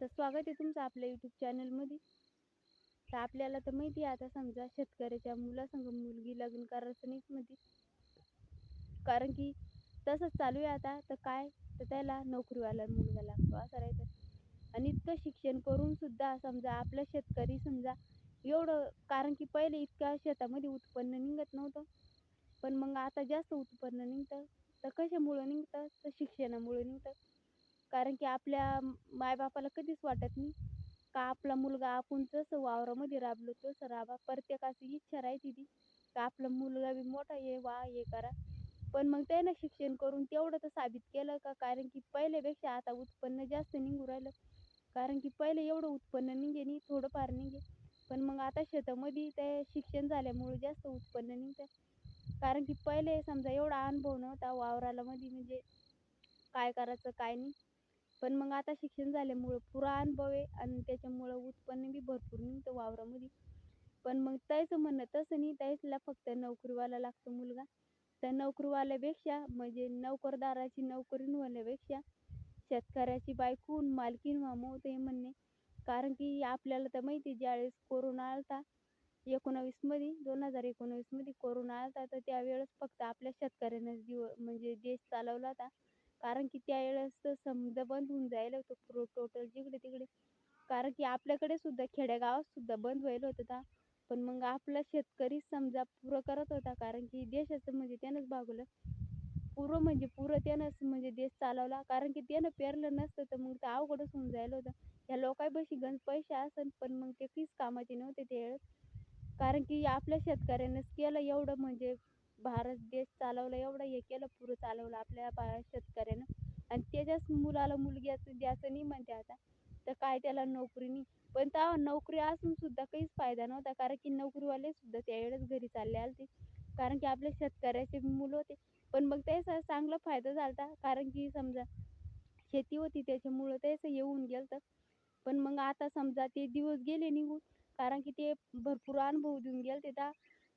तर स्वागत आहे तुमचं आपल्या यूट्यूब चॅनलमध्ये तर आपल्याला तर माहिती आहे आता समजा शेतकऱ्याच्या मुलासंग मुलगी लग्न करायचं नाहीच म्हणते कारण की तसंच चालू आहे आता. तर काय? तर त्याला नोकरीवाला मुलगा लागतो. असं राहायचं आणि इतकं शिक्षण करून सुद्धा समजा आपला शेतकरी समजा एवढं कारण की पहिले इतक्या शेतामध्ये उत्पन्न निघत नव्हतं. पण मग आता जास्त उत्पन्न निघतं. तर कशामुळं निघतं? तर शिक्षणामुळं निघतं. कारण की आपल्या मायबापाला कधीच वाटत नाही. का आपला मुलगा आपण जसं वावरामध्ये राबलो तसं राबा. प्रत्येकाची इच्छा राहते ती का आपला मुलगा बी मोठा ये वा हे करा. पण मग त्यानं शिक्षण करून तेवढं तर साबित केलं का? कारण की पहिल्यापेक्षा आता उत्पन्न जास्त निघू राहिलं. कारण की पहिले एवढं उत्पन्न निघे नाही थोडंफार निघे. पण मग आता शेतामध्ये ते शिक्षण झाल्यामुळे जास्त उत्पन्न निघतं कारण की पहिले समजा एवढा अनुभव नव्हता वावराला मध्ये म्हणजे काय करायचं काय नाही. पण मग आता शिक्षण झाल्यामुळं पुरा अनुभव आहे आणि त्याच्यामुळं उत्पन्न बी भरपूर निघतं वावरामध्ये. पण मग त्याचं म्हणणं तसं नाही त्याला फक्त नोकरीवाला लागतो मुलगा. त्या नोकरीवाल्यापेक्षा म्हणजे नोकरदाराची नोकरी होण्यापेक्षा शेतकऱ्याची बायकून मालकीन व्हावं ते म्हणणे. कारण की आपल्याला तर माहिती ज्यावेळेस कोरोना आलता एकोणावीसमध्ये दोन हजार एकोणावीसमध्ये कोरोना आलता तर त्यावेळेस फक्त आपल्या शेतकऱ्यानं दिव म्हणजे देश चालवला होता. कारण की त्यावेळेस तर समजा बंद होऊन जायला होतं प्रो टोटल जिकडे तिकडे. कारण की आपल्याकडे सुद्धा खेडेगावात सुद्धा बंद व्हायला होतं पण मग आपला शेतकरी समजा पुरं करत होता कारण की देशाचं म्हणजे त्यानंच भागवलं. पुरं म्हणजे पुरं त्यानंच म्हणजे देश चालवला. कारण की त्यानं पेरलं नसतं तर मग ते अवघडच होऊन जायला होतं. ह्या लोकांपाशी गंज पैसे असन पण मग ते काहीच कामाचे नव्हते त्यावेळेस. कारण की आपल्या शेतकऱ्यानंच केलं एवढं म्हणजे भारत देश चालवला एवढं हे केलं पुरं चालवलं आपल्या बा शेतकऱ्यानं. आणि त्याच्याच मुलाला मुलग्याचं द्यायचं नाही म्हणते आता. तर काय त्याला नोकरी नाही. पण तेव्हा नोकरी असून सुद्धा काहीच फायदा नव्हता. कारण की नोकरीवाले सुद्धा त्यावेळेस घरी चालले आलते. कारण की आपल्या शेतकऱ्याचे मुलं होते. पण मग त्याचा चांगला फायदा झाला कारण की समजा शेती होती त्याच्यामुळं त्याचं येऊन गेलं पण मग आता समजा ते दिवस गेले निघून. कारण की ते भरपूर अनुभव देऊन गेले ते.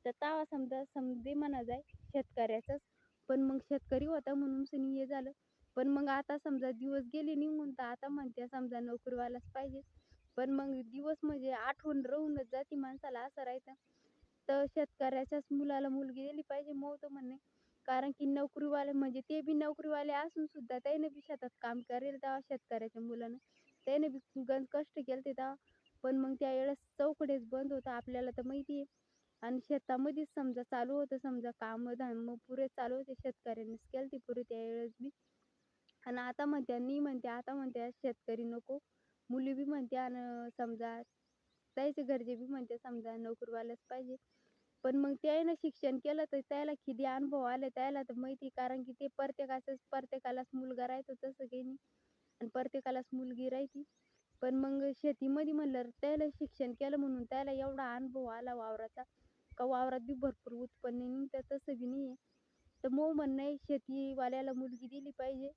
तर तावा समजा समजे म्हणा जाय शेतकऱ्याचाच. पण मग शेतकरी होता म्हणून सनी हे झालं. पण मग आता समजा दिवस गेले निघून तर आता म्हणते समजा नोकरीवालाच पाहिजे. पण मग दिवस म्हणजे आठवण राहूनच जाते माणसाला असं राहतं. तर शेतकऱ्याच्याच मुलाला मुलगी दिली पाहिजे मग म्हणणे कारण की नोकरीवाले म्हणजे ते बी नोकरीवाले असून सुद्धा त्याने बी शेतात काम करेल तेव्हा शेतकऱ्याच्या मुलानं. त्याने बी गण कष्ट केले तेव्हा. पण मग त्यावेळेस चौकडेच बंद होतं आपल्याला तर माहिती आहे. आणि शेतामध्येच समजा चालू होतं समजा कामं धाम पुरे चालू होते शेतकऱ्यांनीच केलं पुरे त्यावेळेस बी. आणि आता म्हणत्या नाही म्हणते आता म्हणत्या शेतकरी नको. मुली बी म्हणते आणि समजा त्याचे घरचे बी म्हणते समजा नोकरीवाल्याच पाहिजे. पण मग त्यानं शिक्षण केलं तर त्याला किती अनुभव आले त्याला तर माहिती कारण की ते प्रत्येकाचंच प्रत्येकालाच मुलगा राहतो तसं काही नाही. आणि प्रत्येकालाच मुलगी राहते. पण मग शेतीमध्ये म्हणलं त्याला शिक्षण केलं म्हणून त्याला एवढा अनुभव आला वावराचा. का वावरात बी भरपूर उत्पन्न निघतं तसं बी नाही आहे. तर मग म्हणणं आहे शेतीवाल्याला मुलगी दिली पाहिजे.